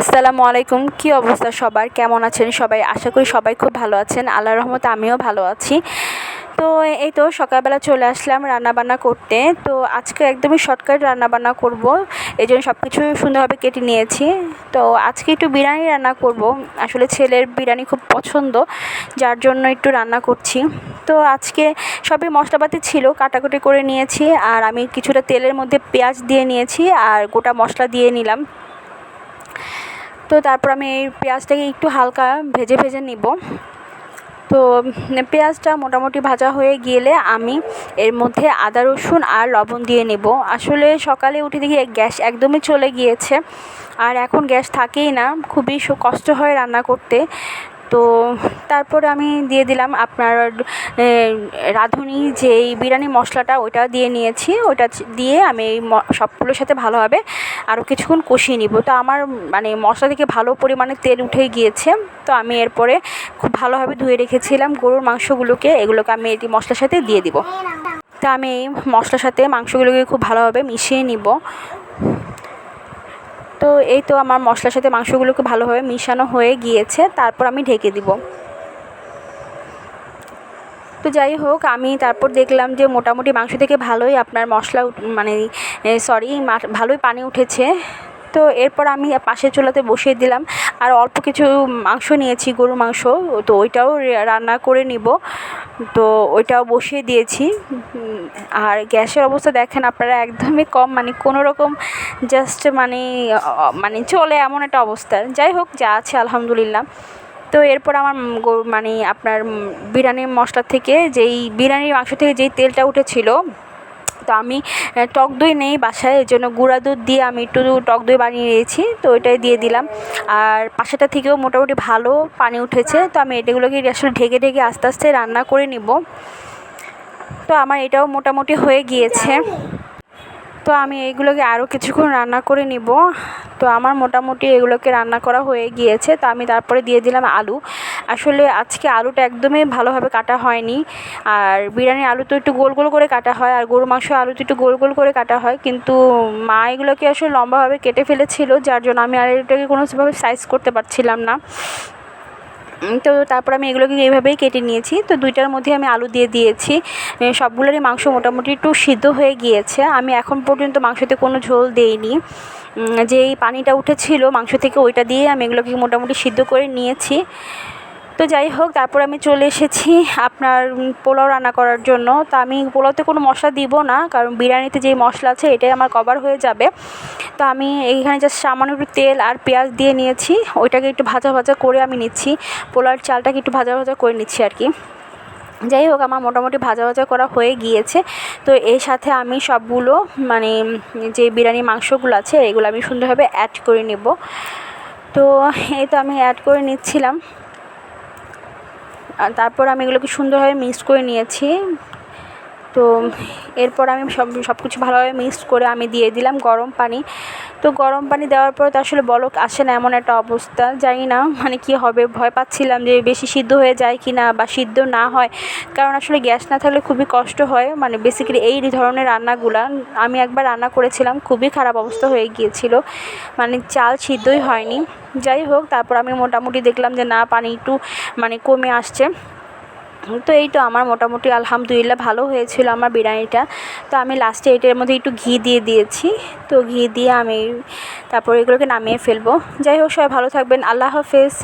আসসালামু আলাইকুম। কি অবস্থা সবার? কেমন আছেন সবাই? আশা করি সবাই খুব ভালো আছেন। আল্লাহর রহমতে আমিও ভালো আছি। তো এই তো সকালবেলা চলে আসলাম রান্নাবান্না করতে। তো আজকে একদমই শর্টকাট রান্নাবান্না করব। এই জন্য সব কিছু সুন্দরভাবে কেটে নিয়েছি। তো আজকে একটু বিরিয়ানি রান্না করব। আসলে ছেলের বিরিয়ানি খুব পছন্দ, যার জন্য একটু রান্না করছি। তো আজকে সবই মশলাপাতি ছিল, কাটাকুটি করে নিয়েছি। আর আমি কিছুটা তেলের মধ্যে পেঁয়াজ দিয়ে নিয়েছি, আর গোটা মশলা দিয়ে নিলাম। তো তারপর আমি এই পেঁয়াজটাকে একটু হালকা ভেজে ভেজে নিব। তো পেঁয়াজটা মোটামুটি ভাজা হয়ে গেলে আমি এর মধ্যে আদা, রসুন আর লবণ দিয়ে নেব। আসলে সকালে উঠে দেখি গ্যাস একদমই চলে গিয়েছে। আর এখন গ্যাস থাকেই না। খুবই কষ্ট হয় রান্না করতে। তো তারপরে আমি দিয়ে দিলাম আপনার রাঁধুনি যেই বিরিয়ানি মশলাটা ওইটা দিয়ে নিয়েছি, ওইটা দিয়ে আমি সবগুলোর সাথে ভালোভাবে আরও কিছুক্ষণ কষিয়ে নিব। তো আমার মানে মশলা থেকে ভালো পরিমাণে তেল উঠে গিয়েছে, তো আমি এরপরে খুব ভালোভাবে ধুয়ে রেখেছিলাম গরুর মাংসগুলোকে, এগুলোকে আমি এটি মশলার সাথে দিয়ে দিব। তো আমি এই মশলার সাথে মাংসগুলোকে খুব ভালোভাবে মিশিয়ে নিব। তো এই তো আমার মশলার সাথে মাংসগুলোকে ভালোভাবে মিশানো হয়ে গিয়েছে, তারপর আমি ঢেকে দিব। তো যাই হোক, আমি তারপর দেখলাম যে মোটামুটি মাংস থেকে ভালোই আপনার মশলা মানে সরি ভালোই পানি উঠেছে। তো এরপর আমি পাশের চুলাতে বসিয়ে দিলাম। আর অল্প কিছু মাংস নিয়েছি, গরুর মাংস। তো ওইটাও রান্না করে নিব। তো ওইটাও বসিয়ে দিয়েছি। আর গ্যাসের অবস্থা দেখেন আপনারা একদমই কম। মানে কোনো রকম জাস্ট মানে মানে চলে এমন একটা অবস্থা। যাই হোক, যা আছে আলহামদুলিল্লাহ। তো এরপর আমার মানে আপনার বিরিয়ানির মশলা থেকে যেই বিরিয়ানির মাংস থেকে যেই তেলটা উঠেছিল তো আমি টক দই নেই বাসায়, এই জন্য গুঁড়া দুধ দিয়ে আমি একটু টক দই বানিয়ে নিয়েছি, তো ওইটাই দিয়ে দিলাম। আর পাশেটা থেকেও মোটামুটি ভালো পানি উঠেছে, তো আমি এটাগুলোকে আসলে ঢেকে ঢেকে আস্তে আস্তে রান্না করে নিব। তো আমার এটাও মোটামুটি হয়ে গিয়েছে। তো আমি এইগুলোকে আরও কিছুক্ষণ রান্না করে নিব। তো আমার মোটামুটি এগুলোকে রান্না করা হয়ে গিয়েছে, তো আমি তারপরে দিয়ে দিলাম আলু। আসলে আজকে আলুটা একদমই ভালোভাবে কাটা হয়নি। আর বিরিয়ানির আলু তো একটু গোল গোল করে কাটা হয়, আর গরু মাংস আলু তো একটু গোল গোল করে কাটা হয়। কিন্তু মা এগুলোকে আসলে লম্বাভাবে কেটে ফেলেছিল, যার জন্য আমি আর এটাকে কোনোভাবে সাইজ করতে পারছিলাম না। তো তারপর আমি এগুলোকে এইভাবেই কেটে নিয়েছি। তো দুইটার মধ্যে আমি আলু দিয়ে দিয়েছি। সবগুলোরই মাংস মোটামুটি একটু সিদ্ধ হয়ে গিয়েছে। আমি এখন পর্যন্ত মাংসতে কোনো ঝোল দেইনি। যেই পানিটা উঠেছিল মাংস থেকে ওইটা দিয়ে আমি এগুলোকে মোটামুটি সিদ্ধ করে নিয়েছি। তো যাই হোক, তারপর আমি চলে এসেছি আপনার পোলাও রান্না করার জন্য। তো আমি পোলাওতে কোনো মশলা দিব না, কারণ বিরিয়ানিতে যেই মশলা আছে এটাই আমার কভার হয়ে যাবে। তো আমি এইখানে জাস্ট সামান্য একটু তেল আর পেঁয়াজ দিয়ে নিয়েছি। ওইটাকে একটু ভাজা ভাজা করে আমি নিচ্ছি। পোলাওর চালটাকে একটু ভাজা ভাজা করে নিচ্ছি আর কি। যাই হোক, আমার মোটামুটি ভাজা ভাজা করা হয়ে গিয়েছে। তো এর সাথে আমি সবগুলো মানে যে বিরিয়ানি মাংসগুলো আছে, এগুলো আমি সুন্দরভাবে অ্যাড করে নেব। তো এই তো আমি অ্যাড করে নিচ্ছিলাম। তারপর আমি এগুলোকে সুন্দরভাবে মিক্স করে নিয়েছি। তো এরপর আমি সব সব কিছু ভালোভাবে মিক্স করে আমি দিয়ে দিলাম গরম পানি। তো গরম পানি দেওয়ার পর তো আসলে বলক আসে না এমন একটা অবস্থা, জানি না মানে কি হবে, ভয় পাচ্ছিলাম যে বেশি সিদ্ধ হয়ে যায় কি না বা সিদ্ধ না হয়। কারণ আসলে গ্যাস না থাকলে খুবই কষ্ট হয় মানে বেসিক্যালি এই ধরনের রান্নাগুলা আমি একবার রান্না করেছিলাম, খুবই খারাপ অবস্থা হয়ে গিয়েছিল মানে চাল সিদ্ধই হয়নি। যাই হোক, তারপর আমি মোটামুটি দেখলাম যে না, পানি একটু মানে কমে আসছে। তো এই তো আমার মোটামুটি আলহামদুলিল্লাহ ভালো হয়েছিল আমার বিরিয়ানিটা। তো আমি লাস্টে এটার মধ্যে একটু ঘি দিয়ে দিয়েছি। তো ঘি দিয়ে আমি তারপর এগুলোকে নামিয়ে ফেলব। যাই হোক, সবাই ভালো থাকবেন। আল্লাহ হাফেজ।